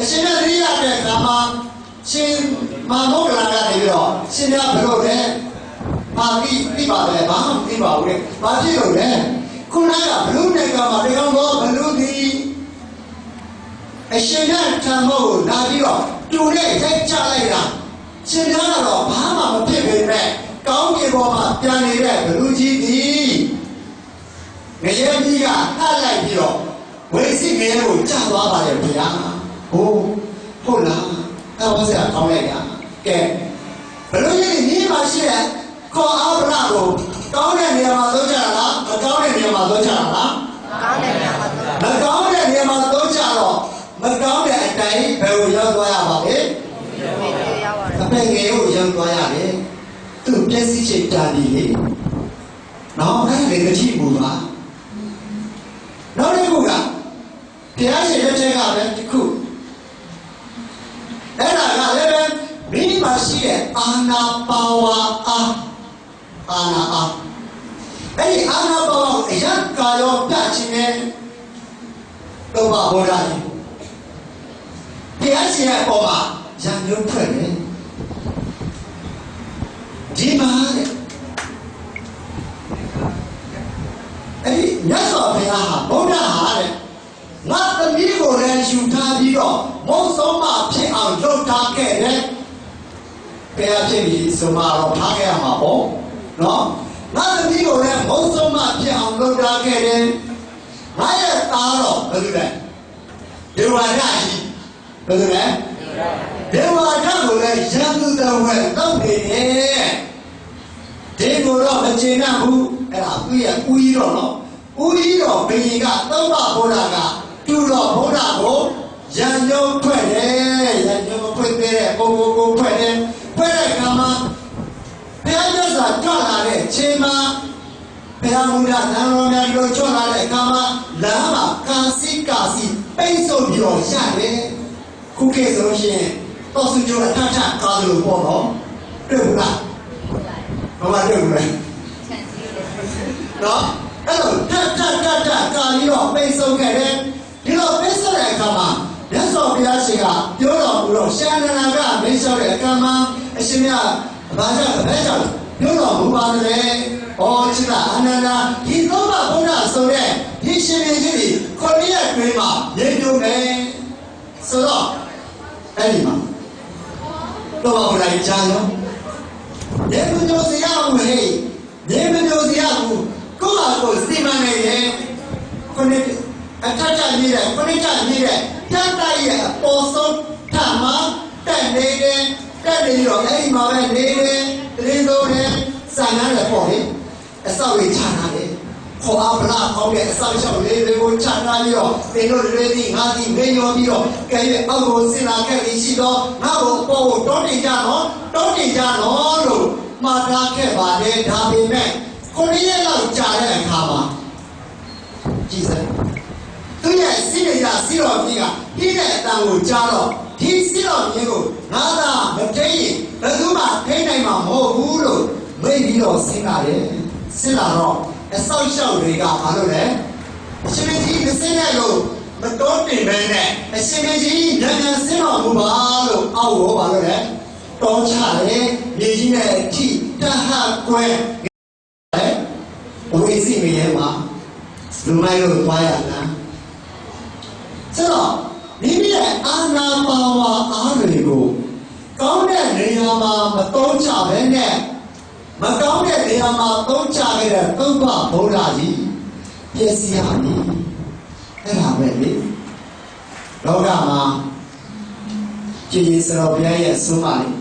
အရှင်မြတ်သတိရတဲ့အခါမှာရှင်မာမုဂ္ဂလာကနေပြီးတော့ရှင်မြတ်ဘယ်လိုလဲဘာတိသိပါလဲဘာမှမသိပါဘူးလေဘာဖြစ်လို့လဲခုနကဘလူးနိုင်ငံမှာဒီကောင်တော့ဘလူးဒီအရှင်မြတ်ထံမို့ကိုလာပြီးတော့တူနဲ့ရိုက်ချလိုက်တာရှင်မြတ်ကတော့ဘာမှမဖြစ်ပေမဲ့ကောင်းကင်ဘောမှာပြန်နေတဲ့ဘလူးကြီးဒီငရဲကြီးကနှက်လိုက်ပြီးတော့ဝိသိငရဲကိုကြာသွားပါလေဗျာ ဟိုဟုတ်လားအဲ့ဝဆရာကောင်းလိုက်တာကဲဘလူးကြီးဒီမှာရှိတဲ့ခေါ်အားဗလာကိုကောင်းတဲ့နေရာမှာသုံးကြတာလားမကောင်းတဲ့နေရာမှာသုံးကြတာလားကောင်းတဲ့ညမှာတော့မကောင်းတဲ့နေရာမှာသုံးကြတော့မကောင်းတဲ့အတိုင်းဘယ်ကိုရောက်သွားရပါလဲပြေပြေရောက်ပါတအယ်ပေငယ်ကိုရောက်သွားရတယ်သူ့မျက်စိချိန်တာပြီလေနော်အဲ့ဒီကတိမူပါနောက်တစ်ခုကဘုရားရှင်လက်ထက်ကပဲတစ်ခု အဲ့ဒါကလည်းပဲမိမရှိတဲ့အာနာပါဝါအာအာနာအာအဲ့ဒီအာနာပါဝါကိုအရကာရောပြခြင်းနဲ့တော့ဘာဘောရာကြီးဘုရားရှင်ရဲ့အပေါ်မှာရံညွှန်းဖွဲ့တယ်ဒီမှာတဲ့အဲ့ဒီမြတ်စွာဘုရားဟာဗုဒ္ဓဟာတဲ့ငါသမီး ကိုလည်းယူထားပြီးတော့မုံဆုံးမဖြစ်အောင်လုပ်ထားခဲ့တယ်ဘုရားဖြစ်ပြီးဆိုမှတော့ထားခဲ့ရမှာပေါ့နော်ငါသမီးကိုလည်းမုံဆုံးမဖြစ်အောင်လုပ်ထားခဲ့တယ်ငါရဲ့သားတော့ဘယ်လိုလဲဒေဝရကြီးဘယ်လိုလဲဒေဝရကိုလည်းရန်သူတော်ဝဲတော့နေတယ်ဒီကိုတော့မချင်တော့ဘူးအဲ့ဒါသူ့ရဲ့ဦးကြီးတော့နော်ဦးကြီးတော့ဘုရင်ကသုံးပါဘုရားက သူ့တော့ဘုရားကိုရန်ညုံဖွဲ့တယ်ရန်ညုံဖွဲ့တဲ့ကိုကိုကိုဖွဲ့တယ်ဖွဲ့တဲ့ကမှာဘုရားမြတ်စွာကြွလာတဲ့ချိန်မှာဘုရားမူလသံတော်များတို့ကြွလာတဲ့အခါမှာလမ်းမှာကာစီကာစီပိတ်ဆို့ပြီးတော့ရတယ်ခုခေတ်ဆိုလို့ရှိရင်တော့စုကျော်အထထကားလို့ပေါ့နော်တွေ့ဘူးလားဘာမှတွေ့ဘူးလဲချန်စီတယ်နော်အဲ့လိုတက်တက်တက်တက်ကာပြီးတော့ပိတ်ဆုံးခဲ့တယ် ဒီလိုပိတ်ဆုံးတဲ့အခါမှာမြတ်စွာဘုရားရှင်ကပြောတော်မူတော့ရှာနနာကမင်းလျှောက်တဲ့အခါမှာအရှင်မြတ်ဘာကြောင့်ဘယ်ကြောင့်ပြောတော်မူပါသလဲဩချစ်တာအနန္ဒာဒီသုံးပါဘုရားဆိုတဲ့ဒီရှင်ရှင်ကြီးဒီခေါရရက်တွင်မှာရေညုံမယ်ဆိုတော့အဲ့ဒီမှာတော့ဘာလို့လဲကြားရောရေမညိုစရာဘူးဟဲ့ရေမညိုစရာဘူးကိုယ့်ဟာကိုယ်စီမံနေတယ်ခုနှစ် အထက်ထကြီးတယ်ခုနှစ်ထကြီးတယ်တန်တိုက်ရဲ့အပေါ်ဆုံးထမတက်နေတယ်တက်နေတော့အဲ့ဒီမှာပဲနေတယ်တရင်သုံးတယ်ဆန်ရတယ်ပေါ့လေအဆောက်လေးချထားတယ်ခေါ်အပလာခေါ်တဲ့အဆောက်ရှောက်လေးတွေကိုချထားပြီးတော့သင်တို့တွေဒီငါဒီမေးရောပြီးတော့ကဲရဲ့အောက်ကိုစင်လာခဲ့ပြီးရှိတော့ငါ့ကိုပေါ်ကိုတောင်းတင်ကြတော့တောင်းတင်ကြတော့လို့မှားထားခဲ့ပါလေဒါပေမဲ့ကိုရင်းရဲ့လောက်ကြာတဲ့အခါမှာကြည်စမ်း သူရဲ့စိရိယာစိတော်ကြီးကပြည့်တဲ့အတန်ကိုကြားတော့ဒီစိတော်ကြီးကိုငါသာမထိန်ရင်ဘယ်သူမှထိန်နိုင်မှာမဟုတ်ဘူးလို့မိတ်ပြီးတော့ဆင်းလာတယ်ဆင်းလာတော့အဆောက်အအုံတွေကဘာလို့လဲအရှင်မကြီးမဆင်းတဲ့လို့မတော်တင်ပဲနဲ့အရှင်မကြီးဉာဏ်ဉာဏ်ဆင်းတော်မူပါလို့အောက်ရောဘာလို့လဲတောင်းချတယ်မြေကြီးနဲ့အထိတဟကွဲတယ်ဘဝစီမရဲမှာလူမိုင်းလို့သွားရလား ဆိုတော့မိမိရဲ့အာနာပါဝါအားတွေကိုကောင်းတဲ့နေရာမှာမသုံးချဘဲနဲ့မကောင်းတဲ့နေရာမှာသုံးချခဲ့တဲ့သုံးပါဗုဒ္ဓကြီးပြည့်စည်ရပြီအဲ့ဒါပဲလေလောကမှာကြည်ရင်စတော်ဘုရားရဲ့အဆုံးအမလေး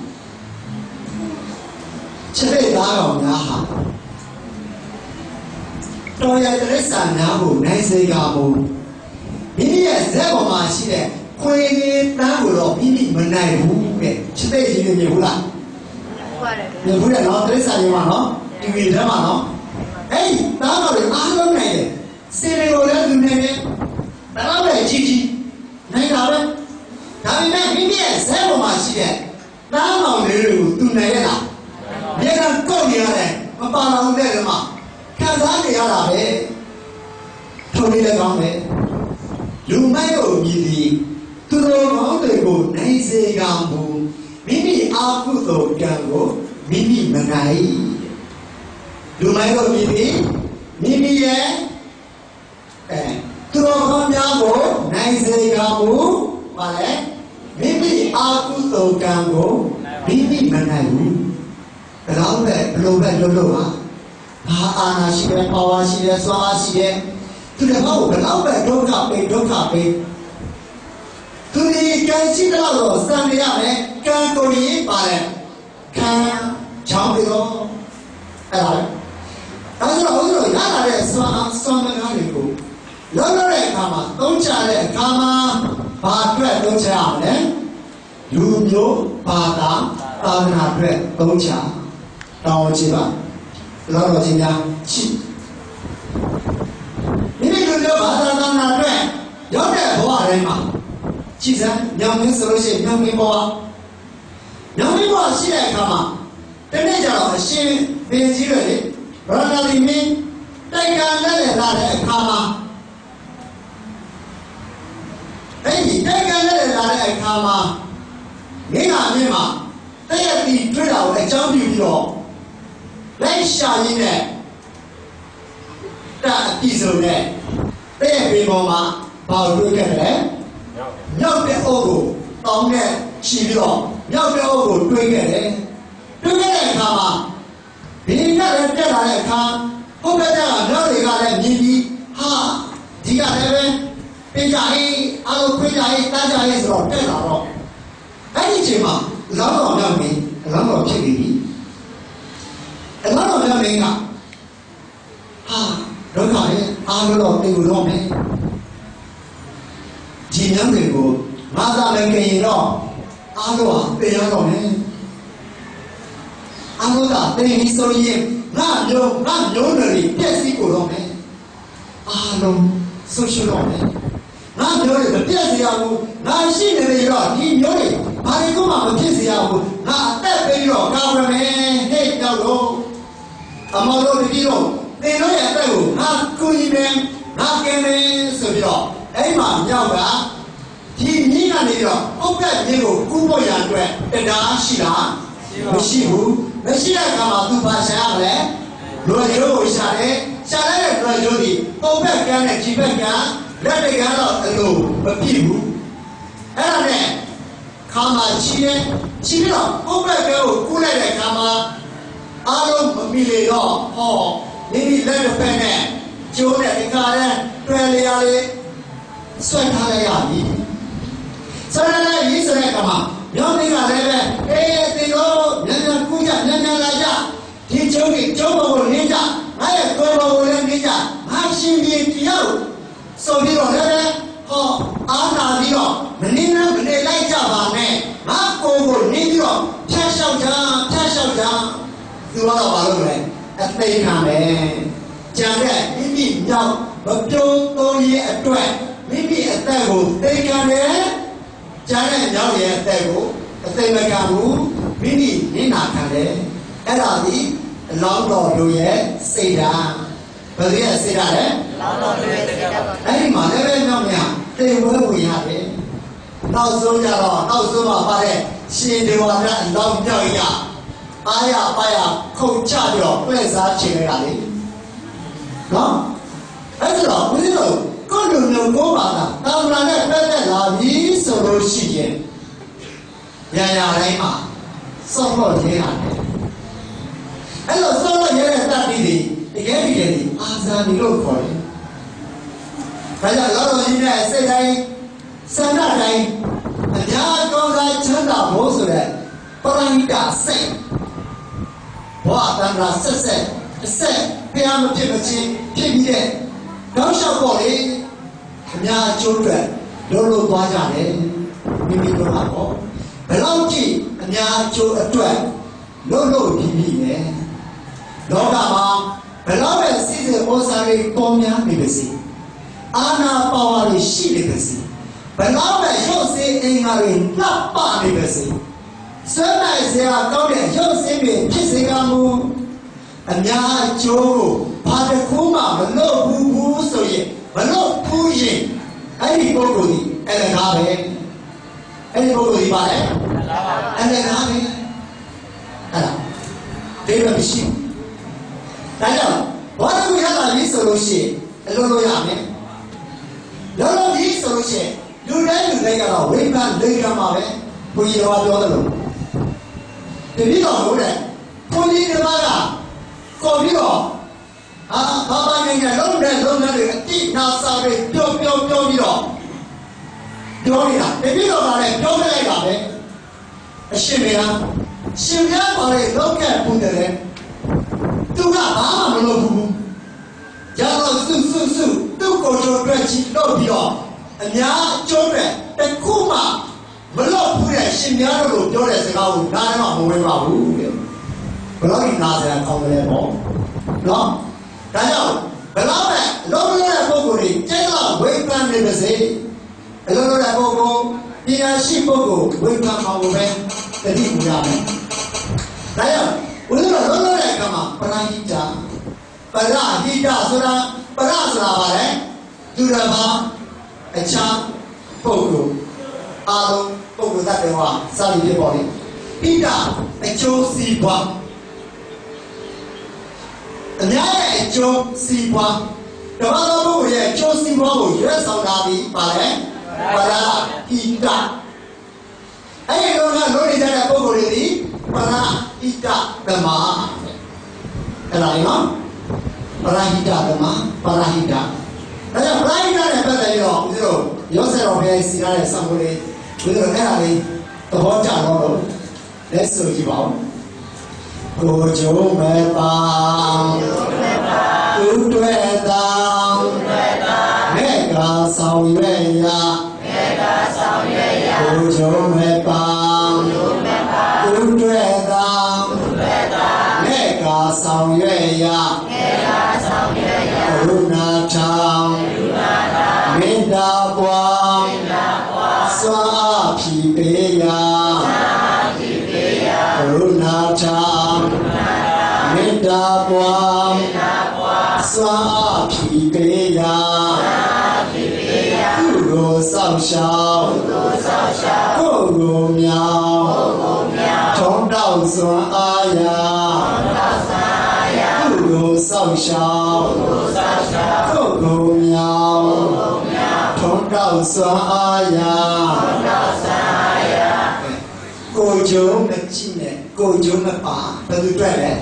ခြေတဲ့သားတော်များဟာတော်ရတဲ့ဆန်များကိုနိုင်စေကမူ မိမိရဲ့ဇက်ပေါ်မှာရှိတဲ့ခွေရည်တန်းကိုတော့မိမိမနိုင်ဘူးတဲ့ခြေတဲ့ရည်မြင်ဘူးလားဟုတ်ပါတယ်မြင်ဘူးလေနော်တိရစ္ဆာန်တွေမှာနော်တီဗီထဲမှာနော်အဲ့ဒီသားတော်တွေအားလုံးနိုင်တယ်စေတွေကိုလည်းသူနိုင်တယ်ဒါတော့ပဲကြီးကြီးနိုင်တာပဲဒါပေမဲ့မိမိရဲ့ဇက်ပေါ်မှာရှိတဲ့သားတော်လေးတွေကိုသူနိုင်ရလားမြေကကောက်နေရတယ်မပါတော့တဲ့ကမှာခံစားနေရတာပဲထုံနေလည်းကောင်းတယ် လူမိုက်တို့မြည်သည်သူတော်ကောင်းတွေစေကမူမိမိအာကုသိုလ်ကံကိုမိမိမနိုင်လူမိုင်းတို့မိမိမိမိရဲ့အဲသူတော်ကောင်းများကိုနိုင်စေကမူပါလေမိမိအာကုသိုလ်ကံကိုမိမိမနိုင်ဘူးဘယ်တော့ပဲဘလို့ပဲလုပ်လို့ပါဘာအာနာရှိတယ်ပါဝါရှိတယ်စွမ်းအားရှိတယ် သူတစ်ခါကိုဘယ်တော့ပဲဒုက္ခပေးဒုက္ခပေးသူဒီကံရှိတော့စံရမယ်ကံကိုကြီးပါတယ်ခံချောင်းပြီးတော့အဲ့ဒါဒါဆိုတော့ဘုရားရလာတဲ့စွမ်းအားစွမ်းမကားတွေကိုလောက်ရတဲ့အခါမှာသုံးချတဲ့အခါမှာဘာအတွက်သုံးချရမလဲလူမျိုးဘာသာသာသနာအတွက်သုံးချတောင်းချပါလောက်တော့ချင်းများရှိမိမိလူမျိုးဘာ သာသာသနာအတွက်ရောက်တဲ့ဘဝတိုင်းမှာကြည်စမ်းညောင်မင်းဆိုလို့ရှိရင်ညောင်မင်းဘဝညောင်မင်းဘဝရှိတဲ့အခါမှာတနေ့ကျတော့အရှင်ဘင်ကြီးတွေလေဗရဏလီမင်းတိုက်ကန်လက်လက်လာတဲ့အခါမှာအဲ့ဒီတိုက်ကန်လက်လက်လာတဲ့အခါမှာမိငါမြင့်မှာတည့်ရတီတွေ့တာကိုအကြောင်းပြုပြီးတော့လိုက်ရှာရင်းနဲ့တအတိစုံနဲ့ တည့်ရပေပေါ်မှာဘာလို့တွေ့ခဲ့လဲမြောက်တဲ့အုပ်ကိုတောင်းနဲ့ချီပြီးတော့မြောက်တဲ့အုပ်ကိုတွေးခဲ့တယ်တွေးခဲ့တဲ့အခါမှာဘင်းကလည်းတက်လာတဲ့အခါဟုတ်ကဲ့ကမြောက်တွေကလည်းမြင်ပြီးဟာဒီကလည်းပဲပြင်ကြဟိအလိုခွေးကြဟိတားကြဟိဆိုတော့တက်လာတော့အဲ့ဒီအချိန်မှာလောင်းတော်မြောက်နေလောင်းတော်ဖြစ်နေပြီအလောင်းတော်မြောက်နေကဟာ ဒုက္ခရဲ့အားလုံးတော့တေလို့တော့မယ်ဒီညံတွေကိုငါသာလည်းကြရင်တော့အားလုံးဟာတေရတော့မယ်အားလုံးကတေပြီးဆိုရင်ငါမျိုးငါမျိုးတွေပြည့်စည်ကိုတော့မယ်အားလုံးဆုရှုတော့မယ်ငါမျိုးတွေမပြည့်စည်ရဘူးငါရှိနေလေတော့ဒီမျိုးတွေဘာလို့မှမဖြစ်စရာဘူးငါအသက်ပေးတော့ကောင်းရမယ်ဟဲ့ကြောက်တော့အမောတို့တတိတော့ တင်လို့ရတဲ့ကိုငါကူညီမယ်ငါကင်းမယ်ဆိုပြီးတော့အဲ့မှာမြောက်ကဒီမြင်းကနေတော့အုတ်ကမြင်းကိုကူးဖို့ရအတွက်တရားရှိတာမရှိဘူးမရှိတဲ့အခါမှာသူဘာရှာရမလဲလွယ်ရိုးကိုရှာတယ်ရှာလိုက်တဲ့လွယ်ရိုးဒီပုံဘက်ကန်းနဲ့ခြေဘက်ကန်းလက်တွေကန်းတော့အလိုမပြည့်ဘူးအဲ့ဒါနဲ့ခါမှာချီးတယ်ချီးပြီးတော့ပုံဘက်ကန်းကိုကူးလိုက်တဲ့ခါမှာအားလုံးမမီလေတော့ဟော မိမိလက်တစ်ဖက်နဲ့ကျိုးတဲ့ဒီကားတဲ့တွယ်လျာလေးဆွဲထားလိုက်ရပြီဆွဲထားလိုက်ရေးစတဲ့ကမှာညောင်းလေးကလည်းပဲအေးတင်တော့ညံ့ညံ့ကူးကြညံ့ညံ့လာကြဒီကျုံးကြီးကျုံးပေါ်ကိုနင်းကြငါရဲ့ကိုယ်ပေါ်ကိုလည်းနင်းကြငါရှင်ပြေတယောက်ဆိုပြီးတော့လည်းဟောအားနာပြီးတော့မနင်းနဲ့မနေလိုက်ကြပါနဲ့ငါကိုယ်ကိုနင်းပြီးတော့ဖြတ်လျှောက်ကြဖြတ်လျှောက်ကြသူကတော့ဘာလုပ်လဲ အသိခံမယ်ကြံတဲ့မိမိမြောက်မပြုံးသုံးရဲ့အတွက်မိမိအသက်ကိုသိခံတယ်ကြံတဲ့မြောက်ရဲ့အသက်ကိုအသိမခံဘူးမိမိနင်းနာခံတယ်အဲ့ဒါဒီအလောင်းတော်တို့ရဲ့စိတ်ဓာတ်ဘယ်လိုရဲ့စိတ်ဓာတ်လဲလောင်းတော်တွေစိတ်ဓာတ်ပါအဲ့ဒီမှာလည်းပဲမြောက်မြတေဝဲဝင်ရတယ်နောက်ဆုံးကြတော့နောက်ဆုံးမှာပါတဲ့ရှင်ဒေဝရအလောင်းမြောက်ရ အားရပါရခုန်ချပြီးတော့ပြည့်စားချင်ရတာလေနော်အဲ့ဒါတော့ဘုရားတို့ကိုယ်လူမျိုးကိုပါတာတာမန်နဲ့ပြည့်တဲ့လာပြီဆိုလို့ရှိရင်ညာညာတိုင်းမှာစောင့်လို့ရဲရတယ်အဲ့လိုစောင့်လို့ရဲတဲ့တတ်ပြီးဒီတကယ်တကယ်ဒီအာဇာနည်လို့ခေါ်တယ်ဒါကြောင့်လောတော်ကြီးနဲ့စိတ်တိုင်းစန္ဒတိုင်းအများကောင်းစားချမ်းသာဖို့ဆိုတဲ့ပရိဒစိတ် ဘဝတန္တရာဆက်ဆက်အဆက်ဘုရားမဖြစ်မချင်းဖြစ်ပြီးတဲ့နောက်လျှောက်ပေါ်လေအများအကျိုးအတွက်လုံးလုံးသွားကြတယ်မိမိတို့ကတော့ဘယ်လောက်ကြည့်အများအကျိုးအတွက်လုံးလုံးပြီးပြီလေလောကမှာဘယ်လောက်ပဲစီစဉ်ဩဇာတွေပေါ်များနေပါစေအာနာပါဝါတွေရှိနေပါစေဘယ်တော့မှရုပ်စင်းအင်္ဂါတွေလှပနေပါစေဆွမ်းနိုင်စရာကောင်းတဲ့ ရုပ်စင်းတွေဖြစ်စေကမူအများအကျိုးကိုဘာတစ်ခုမှမလုပ်ဘူးဘူးဆိုရင်မလုပ်ဘူးရင်အဲ့ဒီပုဂ္ဂိုလ်ဒီအဲ့ဒါပဲအဲ့ဒီပုဂ္ဂိုလ်ဒီပါလေလာပါအန္တရာယ်ပဲအဲ့ဒါဒေဝမရှိဘူးဒါကြောင့်ဘာလို့ရတာလဲဆိုလို့ရှိရင်အလုံးလို့ရမယ်လောလောကြီးဆိုလို့ရှိရင်လူတိုင်းလူတိုင်းကတော့ဝိပ္ပန်ဒိဋ္ဌာမှာပဲဘုရားတော်ပြောတယ်လို့ ဒီပြီးတော့ဟုတ်တယ်ဘုန်းကြီးတစ်ပါးကကော်ပြီးတော့အာဘာဘာငယ်ငယ်လုံးတဲ့လုံးတဲ့တွေအတိနာစာတွေပြောပြောပြောပြီးတော့ပြောနေတာဒီပြီးတော့ဗါလဲပြောပြလိုက်တာပဲအရှင်မေလားရှင်ပြားပေါ်လေလောကပူတယ်လေသူကဘာမှမလုပ်ဘူးရတော့စွစွစွသူ့ကိုယ်တော်အတွက်ကြီးတော့ပြီးတော့အများအကျိုးပဲတခုမှ မလုပ်ဘူးတဲ့ရှင်ပြားတို့လိုပြောတဲ့စကားကိုနားထဲမှာမဝင်ပါဘူးတဲ့ဘယ်တော့ဒီနားစရာကောင်းတယ်ပေါ့နော်ဒါကြောင့်ဘယ်တော့မှလောကရဲ့ပုဂ္ဂိုလ်တွေကျဲတော့ဝိပ္ပန်နေပါစေအလုံးလုံးတဲ့ပုဂ္ဂိုလ်ပညာရှိပုဂ္ဂိုလ်ဝိပ္ပန်မှာကိုပဲတတိပူရမယ်ဒါကြောင့်ဘုရားတော်လုံးလုံးတဲ့အခါမှာပရဟိတပရဟိတဆိုတာပရဆိုတာပါလေသူတော်ဘာအခြားပုဂ္ဂိုလ် အာလုံးပုဂ္ဂိုလ်တတ်တယ်ဟောစာရင်းပြပေါ်လေဟိတအကျိုးစီးပွားအများရဲ့အကျိုးစီးပွားတမန်တော်ဘုရားရဲ့အကျိုးစီးပွားကိုရွေးဆောင်တာဒီပါလေပရဟိတအဲ့ဒီတော့ကလို့နေကြတဲ့ပုံကိုယ်တွေဒီပရဟိတဓမ္မအဲ့ဒါလေနော်ပရဟိတဓမ္မပရဟိတဒါကြောင့်ပရဟိတနဲ့ပတ်သက်ပြီးတော့ဦးဇင်းတို့ရောဆက်တော်ဘုရားစီကားတဲ့ဆံမိုးလေး ဦးဇင်းတို့အဲ့ဒါလေးသဘောကျတော့လို့လက်ဆိုကြည့်ပါဦးကိုကြုံမဲ့ပါသူတွေ့တာမေကဆောင်ရွယ်ရာကိုကြုံမဲ့ပါသူတွေ့တာမေကဆောင်ရွယ်ရာ သိုလ်ဆောင်ရှောင်းကိုယ်ကိုမြောင်ထုံးတောက်စွမ်းအားရာကုသိုလ်ဆောင်ရှောင်းကိုယ်ကိုမြောင်ထုံးတောက်စွမ်းအားရာကိုယ်ကျုံမကြည့်နဲ့ကိုယ်ကျုံမပါဘယ်သူတွေ့လဲ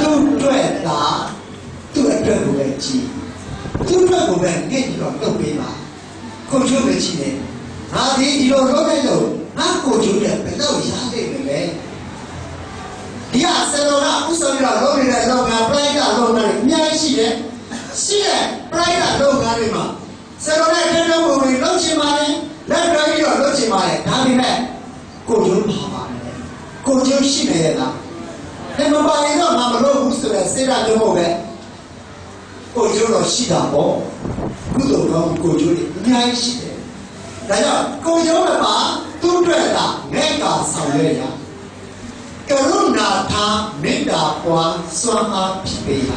သူတွေ့တာသူ့အတွက်ကိုပဲကြည့်သူ့အတွက်ကိုပဲငဲ့ပြီးတော့လုပ်ပေးပါ ကိုချိုးပဲရှိတယ်။ငါဒီဒီလိုလုပ်တဲ့လို့ငါကိုချိုးတယ်ဘယ်တော့ရနိုင်မလဲ။ဒီကဆယ်တော်ကဥစ္စာပြီးတော့လုပ်နေတဲ့လုပ်ငန်းပလိုက်တာလုပ်ငန်းတွေအများကြီးရှိတယ်။ရှိတယ်ပလိုက်တာလုပ်ငန်းတွေမှာဆယ်တော်နဲ့တဲ့တဲ့ပုံတွေလုပ်ချင်ပါလေ။လက်တွဲပြီးတော့လုပ်ချင်ပါလေ။ဒါပေမဲ့ကိုချိုးပါပါလေ။ကိုချိုးရှိနေရလား။ဒါမပါရင်တော့ငါမလုပ်ဘူးဆိုတဲ့စေတမျိုးဟုတ်ပဲ။ ကိုချိုးတော့ရှိတာပေါ့။ကုသိုလ်ကောင်းကိုချိုးတွေအများကြီးရှိတယ်။ဒါကြောင့်ကိုချိုးမပါသူ့အတွက်ကငဲ့ကာဆောင်ရွက်ရကရုဏာထားမေတ္တာပွားစွမ်းအားဖြစ်ပေးရ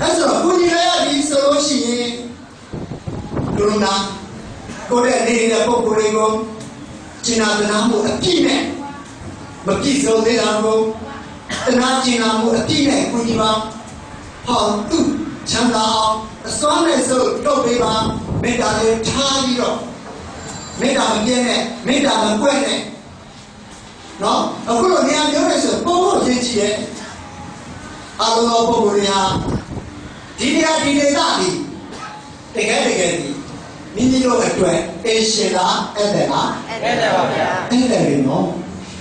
အဲဆိုတော့ကိုကြီးရရပြီဆိုလို့ရှိရင်ကရုဏာကိုယ်ရဲ့နေတဲ့ပုဂ္ဂိုလ်တွေကိုကျင်နာတနာမှုအပြည့်နဲ့မပြည့်စုံသေးတာကိုတနာကျင်နာမှုအပြည့်နဲ့ကိုကြီးပါဟောသူ ချမ်းသာအောင်အစွမ်းနဲ့ဆိုတော့ပေးပါမေတ္တာလေးထားပြီးတော့မေတ္တာမပြည့်နဲ့မေတ္တာမကွဲ့နဲ့နော်အခုလိုနေရာမျိုးနဲ့ဆိုပုံဖို့ရည်ကြည်ရဲ့အလုံးစုံပုံကိုရာဒီနေရာဒီဒေသဒီတကယ်တကယ်ဒီမိမိတို့အတွက်အရှင်လားအဲ့ဒါလားအဲ့ဒါပါဗျာအဲ့ဒါလေနော်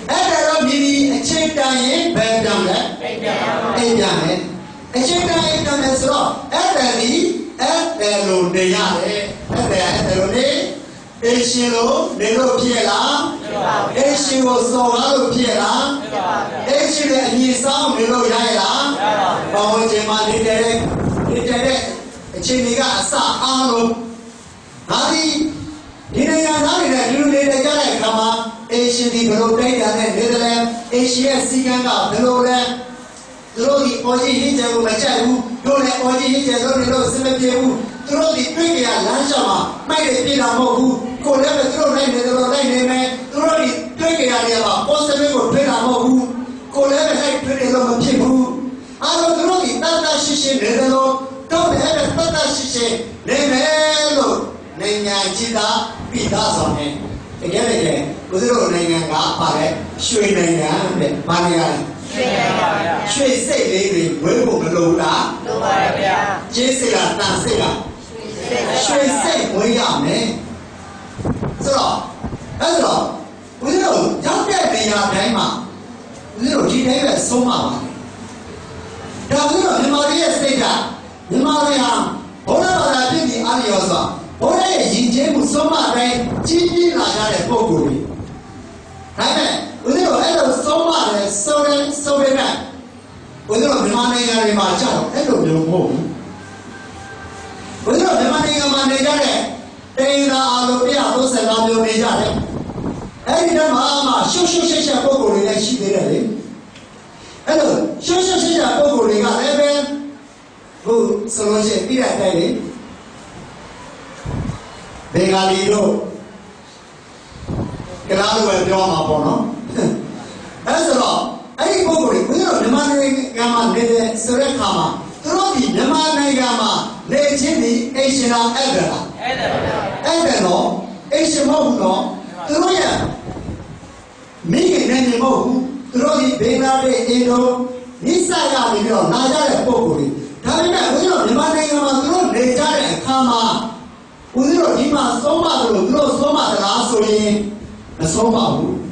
အဲ့ဒါတော့မိမိအချိန်တန်ရင်ဘယ်တန်လဲအိမ်ပြန်ပါအိမ်ပြန်မယ် အချိန်တန်ရင်တန်မယ်ဆိုတော့အဲ့ဒါဒီအဲ့ဒါလိုနေရတယ်အဲ့ဒါအဲ့ဒါလိုနေအရှင်လိုနေလို့ဖြစ်လားဖြစ်ပါဗျာအရှင်ကိုစော်ကားလို့ဖြစ်လားဖြစ်ပါဗျာအရှင်ရဲ့အညီဆောင်နေလို့ရရလားရပါဗျာဘောင်းချင်းမှာနေတဲ့နေတဲ့တဲ့အချိန်တွေကအစအားလုံးဒါဒီဒီနိုင်ငံသားတွေနဲ့ဒီလိုနေတဲ့ကြတဲ့အခါမှာအေရှင်ဒီဘယ်လိုတိုက်တာနဲ့နေတယ်လဲအေရှင်ရဲ့စီကံကဘယ်လိုလဲ သူတို့ဒီအော်ဂျီဟင်းကျဲကိုမကြိုက်ဘူးတို့လည်းအော်ဂျီဟင်းကျဲတို့တွေတော့စမပြေဘူးသူတို့ဒီတွေ့ကြလမ်းလျှောက်မှာမိုက်တယ်ပြေတာမဟုတ်ဘူးကိုလည်းပဲသူတို့လိုက်နေတယ်လို့လိုက်နေမယ်သူတို့ဒီတွေ့ကြရတယ်မှာ positive ကိုတွေ့တာမဟုတ်ဘူးကိုလည်းပဲလိုက်တွေ့တယ်လို့မဖြစ်ဘူးအားလုံးသူတို့ဒီတတ်တတ်ရှိရှိနေတယ်လို့တော့လည်းပဲတတ်တတ်ရှိရှိနေမယ်လို့နိုင်ငံကြီးသားပြည်သားဆောင်နေတကယ်တကယ်ကိုသူတို့နိုင်ငံကပါတယ်ရွှေနိုင်ငံတဲ့ဘာနေရလဲ ရွှေနိုင်ငံပါဗျာရွှေစိတ်လေးတွေဝဲဖို့မလိုဘူးလားလိုပါတယ်ဗျာကျေးစိတ်ကတန်စိတ်ကရွှေစိတ်ဝင်ရမယ်ဆိုတော့အဲ့တော့ဦးဇင်းတို့ရောက်တဲ့နေရာတိုင်းမှာဦးဇင်းတို့ဒီတိုင်းပဲဆုံးမှာပါဒါဦးဇင်းတို့မြန်မာပြည်ရဲ့စိတ်ကမြန်မာပြည်ဟာဘုရားဘာသာပြည်ပြီးအားလျော်စွာဘုရားရဲ့ယဉ်ကျေးမှုဆုံးမတိုင်းကြီးပြင်းလာကြတဲ့ပုံကိုယ်တွေဒါပေမဲ့ ဦးဇင်းတို့အဲ့လိုဆုံးမတယ်ဆုံးတယ်ဆုံးပေမဲ့ဦးဇင်းတို့မြန်မာနိုင်ငံတွေမှာကြောက်အဲ့လိုမျိုးမဟုတ်ဘူးဘုရားမြန်မာနိုင်ငံမှာနေကြတဲ့တေယသာအလိုပြ35မျိုးနေကြတယ်။အဲဒီတော့မှမှရှုပ်ရှုပ်ရှက်ရှက်ပုံကိုယ်တွေလည်းရှိသေးတယ်လေ။အဲ့လိုရှုပ်ရှုပ်ရှက်ရှက်ပုံကိုယ်တွေကလည်းပဲဟိုဆိုလို့ရှိရင်ပြတဲ့အတိုင်းလေ။ဘေဂါလီတို့ကလားလိုပဲပြောမှာပေါ့နော်။အဲဆိုတော့ အဲ့ဒီပုံကိုယ်တွေဘုရားမြန်မာနိုင်ငံမှာနေတဲ့ဆိုတဲ့ခါမှာသူတို့ဒီမြန်မာနိုင်ငံမှာနေချင်းဒီအေရှင်နာအဲ့ဒါလားအဲ့ဒါပါဗျာအဲ့ဒါတော့အေရှင်မဟုတ်ဘူးနော်သူတို့ရဲ့မိခင်နဲ့နေမဟုတ်ဘူးသူတို့ဒီဘေနာဒေအင်ဒိုနိစ္စကနေပြီးတော့လာကြတဲ့ပုံကိုယ်တွေဒါပေမဲ့ဘုရားမြန်မာနိုင်ငံမှာသူတို့နေကြတဲ့အခါမှာဦးဇင်းတို့ဒီမှာသုံးပါလို့သူတို့သုံးပါသလားဆိုရင်မသုံးပါဘူး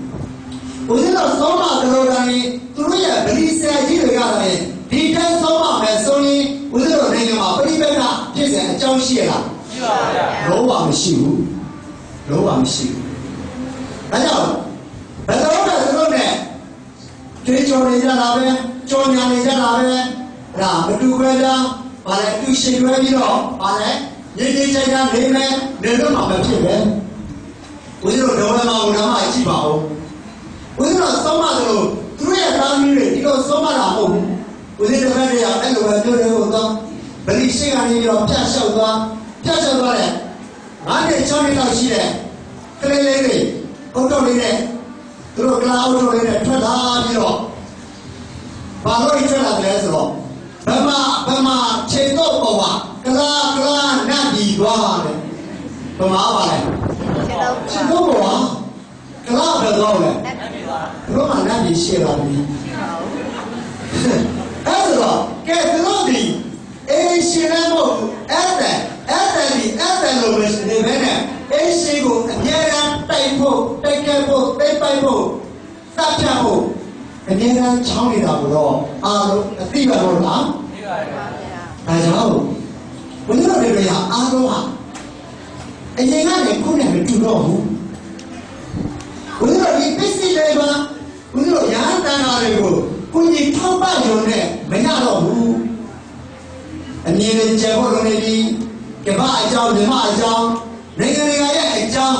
ဦးဇင်းတော်ဆုံးမကလေးတိုင်းသူတို့ရဲ့ဗလီဆရာကြီးတွေကလည်းဒီတိုင်းဆုံးမမယ်ဆိုရင်ဦးဇင်းတော်နိုင်ငံမှာပြိပက္ခဖြစ်စေအကြောင်းရှိရလားရှိပါဗျာလုံးဝမရှိဘူးလုံးဝမရှိဘူးဒါကြောင့်ဘယ်တော့မှသူတို့နဲ့ကြွေးကြော်နေကြတာပဲကြော်ညာနေကြတာပဲအဲ့ဒါမတူပဲလားဘာလဲသူရှင်တွဲပြီးတော့ဘာလဲညီညီကြိုက်ကြနေမယ်နေတော့မှမဖြစ်ပဲဦးဇင်းတို့ဒေါ်လာမဦးနာမကြည့်ပါဦး ဦးဇင်းတော်ဆုံးမတယ်လို့သူတို့ရဲ့သားသမီးတွေဒီလိုဆုံးမတာမဟုတ်ဘူးဦးဇင်းတစ်ဖက်တည်းကအဲ့လိုပဲပြောတယ်ဟုတ်တော့ဗလီရှိကနေပြီးတော့ပြတ်လျှောက်သွားပြတ်လျှောက်သွားတယ်ငါးနှစ်၆နှစ်လောက်ရှိတယ်ကလေးလေးတွေအုတ်တော်လေးနဲ့သူတို့ကလာအုတ်တော်လေးနဲ့ထွက်လာပြီးတော့ဘာလို့ထွက်လာတယ်ဆိုတော့ဘမဘမချိန်တော့ပေါ်ပါကလာကလာနတ်ပြီးသွားတယ်ဘမပါလေချိန်တော့ပေါ်ပါကလာပဲတော့လေအဲ့ဒီ ပါဘုရားနာမည်ရှေ့ပါပြီအဲ့တော့ကဲသူတို့ဒီအေရှင်လည်းမဟုတ်ဘူးအဲ့တဲ့အဲ့တဲ့ဒီအဲ့တဲ့လိုပဲနေပဲနဲ့အေရှင်ကိုအမြဲတမ်းတိုက်ဖို့တိုက်ကဲဖို့တိတ်ပိုက်ဖို့သတ်ဖြတ်ဖို့အမြဲတမ်းချောင်းနေတာကိုတော့အားလုံးအသိပါတော့လားရှိပါဗျာဒါကြောင့်ဘုရားတွေရအားလုံးဟာအရင်ကနေခုနဲ့မတူတော့ဘူးဘုရားဒီပစ္စည်းတွေပါဘုရားရဟန်းတန်ဃာတွေကိုကိုကြီး ထောက်ပံ့ရုံနဲ့မရတော့ဘူးအမြင်နဲ့ကျေဖို့လုပ်နေပြီကမ္ဘာအကြောင်းဓမ္မအကြောင်းနိုင်ငံတကာရဲ့အကြောင်း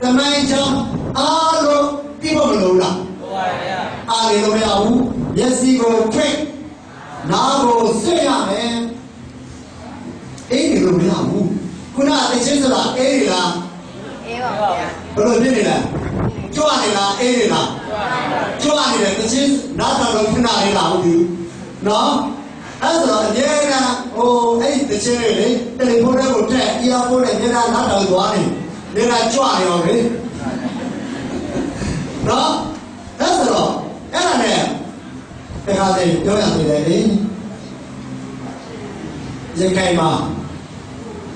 တမိုင်းအကြောင်းအားလုံးပြဖို့မလိုလားလိုပါဗျာအားလည်းလို့မရဘူးမျက်စိကိုထိတ်နားကိုဆွဲရမယ်အေးဒီလိုမရဘူးခုနအချင်းဆိုတာအေးလားအေးပါဗျာဘယ်လိုဖြစ်နေလဲကြွနေလားအေးနေလား ကြွနေတယ်တချင်းနားတော်လုံးခဏလေးလာဟုတ်ပြီနော်အဲ့ဆိုတော့အများကဟိုအဲ့ဒီတချင်းလေးလေတယ်လီဖုန်းထဲကိုတက်အီယာဖုန်းနဲ့မျက်နှာနားတော်သွားနေမျက်နှာကြွနေအောင်လေနော်အဲ့ဆိုတော့အဲ့ဒါနဲ့တခါတည်းပြောရသေးတယ်လေရခိုင်မှာ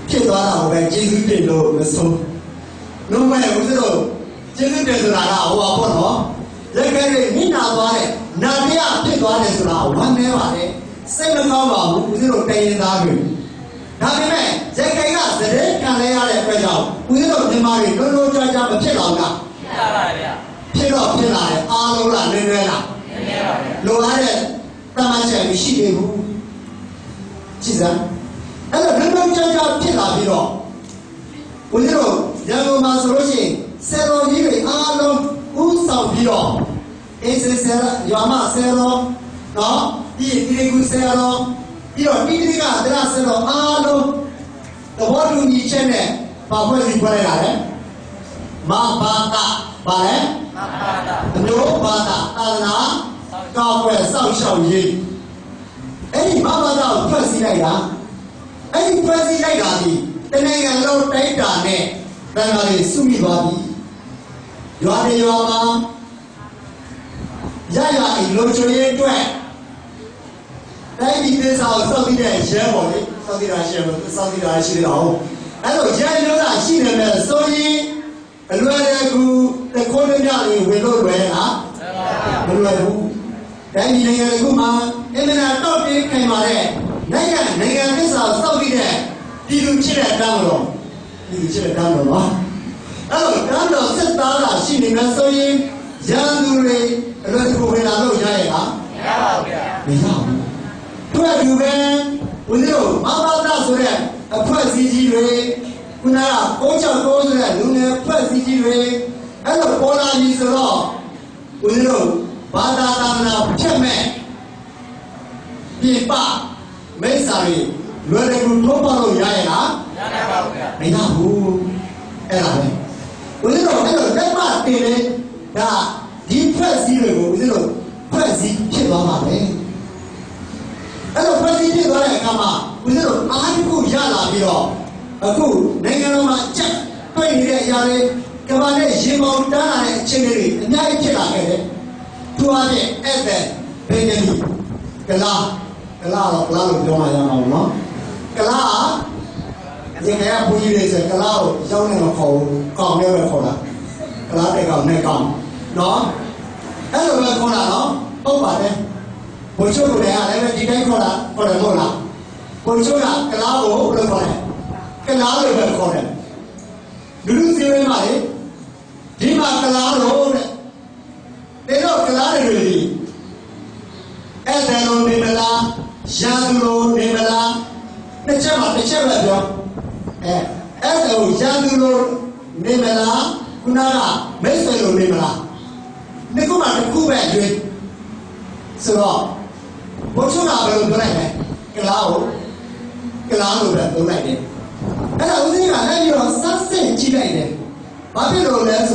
ဖြစ်သွားတာကိုပဲကျေးဇူးတင်လို့မဆုံးလုံးဝဦးစတော့ကျေးဇူးတင်ဆိုတာကဟိုပါပေါ့နော် လက်ခဲတွေမိနာသွားတယ်နာမရဖြစ်သွားတယ်ဆိုတာဝမ်းနေပါတယ်စိတ်မကောင်းပါဘူးဦးဇင်းတို့တိုင်ရင်သားတွေဒါပေမဲ့ရက်ခဲကသတဲ့ခံလဲရတဲ့အတွက်ကြောင့်ဦးဇင်းတို့မြန်မာတွေလုံးလုံးကြွကြွမဖြစ်တော့ဘူးလားရှိပါဗျာဖြစ်တော့ဖြစ်လာတယ်အားလုံးလားနည်းနည်းလားနည်းနည်းပါဗျာလိုအပ်တဲ့တမန်ချက်မရှိသေးဘူးကြည်စမ်းအဲ့တော့လုံးလုံးကြွကြွဖြစ်လာပြီးတော့ဦးဇင်းတို့ရန်ကုန်မှာဆိုလို့ရှိရင်ဆယ်တော်ကြီးတွေအားလုံး ဦးဆောင်ပြီးတော့အေးစေဆရာရွာမဆရာတော်နော်ဒီဒီကူဆရာတော်ပြီးတော့တိတိကတရားဆရာတော်အားလုံးသဘောတူညီချက်နဲ့ပါဖွဲ့စီဖွဲ့လိုက်တာလေမဘာတာပါလေမပါတာအမျိုးဘာသာသာသနာကောက်ွယ်စောင့်ရှောက်ရေးအဲ့ဒီမဘာသာကိုဖွဲ့စည်းလိုက်တာအဲ့ဒီဖွဲ့စည်းလိုက်တာဒီတနိုင်ငံလုံးတိုက်တာနဲ့တန်ခါးလေးစုမိသွားပြီရွာတွေရွာမှာ ရရအိမ်လုံးချွေရေးအတွက်တိုင်းပြည်ဒေသကိုစောင့်တည်တဲ့ရဲပေါ်လေစောင့်တည်တာရှိတယ်စောင့်တည်တာရှိတယ်အောင်အဲ့လိုရဲလုံးတာရှိနေမယ်ဆိုရင်အလွယ်တကူတခိုးတည်းလေးဝင်လို့လွယ်လားမှန်ပါဗျာမလွယ်ဘူးတိုင်းပြည်နိုင်ငံတစ်ခုမှာအင်မတန်တော့တေးခိုင်ပါတဲ့နိုင်ငံနိုင်ငံသစ္စာကိုစောင့်ပြီးတဲ့ပြည်သူချစ်တဲ့တမ်းတော်ပြည်သူချစ်တဲ့တမ်းတော်နော်အဲ့တော့တမ်းတော်စစ်သားကရှိနေမှဆိုရင်ရန်သူတွေ အလွယ်တကူဝင်လာလို့ရရဲ့လားရပါဗျာမရဘူးသူကဒီပဲဦးဇင်းတို့မဘာသာဆိုတဲ့အဖွဲ့အစည်းကြီးတွေခုနကကိုးချောက်ကိုးဆိုတဲ့လူငယ်အဖွဲ့အစည်းကြီးတွေအဲ့လိုပေါ်လာပြီဆိုတော့ဦးဇင်းတို့ဘာသာသာသနာဖြတ်မဲ့ပြပမိစ္ဆာတွေလွယ်တကူထုံးပေါက်လို့ရရဲ့လားရနိုင်ပါဗျာမရဘူးအဲ့ဒါပဲဦးဇင်းတို့အဲ့လိုလက်မတင်လေဒါဒီဖွဲ့စည်းတွေကိုဦးဇင်းတို့ ဖွဲ့စည်းဖြစ်သွားမှာပဲအဲ့တော့ဖွဲ့စည်းဖြစ်သွားတဲ့အခါမှာဦးဇင်းတို့အားတစ်ခုရလာပြီးတော့အခုနိုင်ငံတော်မှာအချက်တွေ့နေတဲ့အရာတွေကမ္ဘာနဲ့ရင်ပေါင်တန်းလာတဲ့အခြေအနေတွေအများကြီးဖြစ်လာခဲ့တယ်။သူအားဖြင့်အဲ့တဲ့ဘယ်နေလို့ကလာကလာတော့ကလာလို့ပြောမှရအောင်နော်။ကလာဒီကရဘုန်းကြီးတွေဆိုကလာကိုရောက်နေမခေါ်ဘူး။ကောင်းနေပဲခေါ်တာ။ကလာတဲ့ကောင်နဲ့ကောင်နော်။အဲ့လိုပဲခေါ်တာနော်။ ဟုတ်ပါတယ်။ဘုချိုးတို့လည်းအဲ့ဒါဒီတိုင်းခေါ်တာခေါ်တယ်မဟုတ်လားဘုချိုးကကလားကိုဘယ်လိုခေါ်လဲကလားလို့ပဲခေါ်တယ်လူလူစီဝဲမှာလေဒီမှာကလားလို့တဲ့ဒါတော့ကလားတွေလေအဲ့ဒါလုံးနေမလားရာသူလုံးနေမလားတစ်ချက်မှာတစ်ချက်ပဲပြောအဲအဲ့ဒါကိုရာသူလုံးနေမလားခုနကမိတ်ဆွေလုံးနေမလားဒီကုမှာတစ်ခုပဲရွေး ဆိုတော့ဘုရားကဘယ်လိုပြောလိုက်လဲကလားကိုကလားလို့ပဲပြောလိုက်တယ်အဲ့ဒါဦးဇင်းကလည်းပြီးတော့စမ်းစစ်ကြည့်လိုက်တယ်ဘာဖြစ်လို့လဲဆို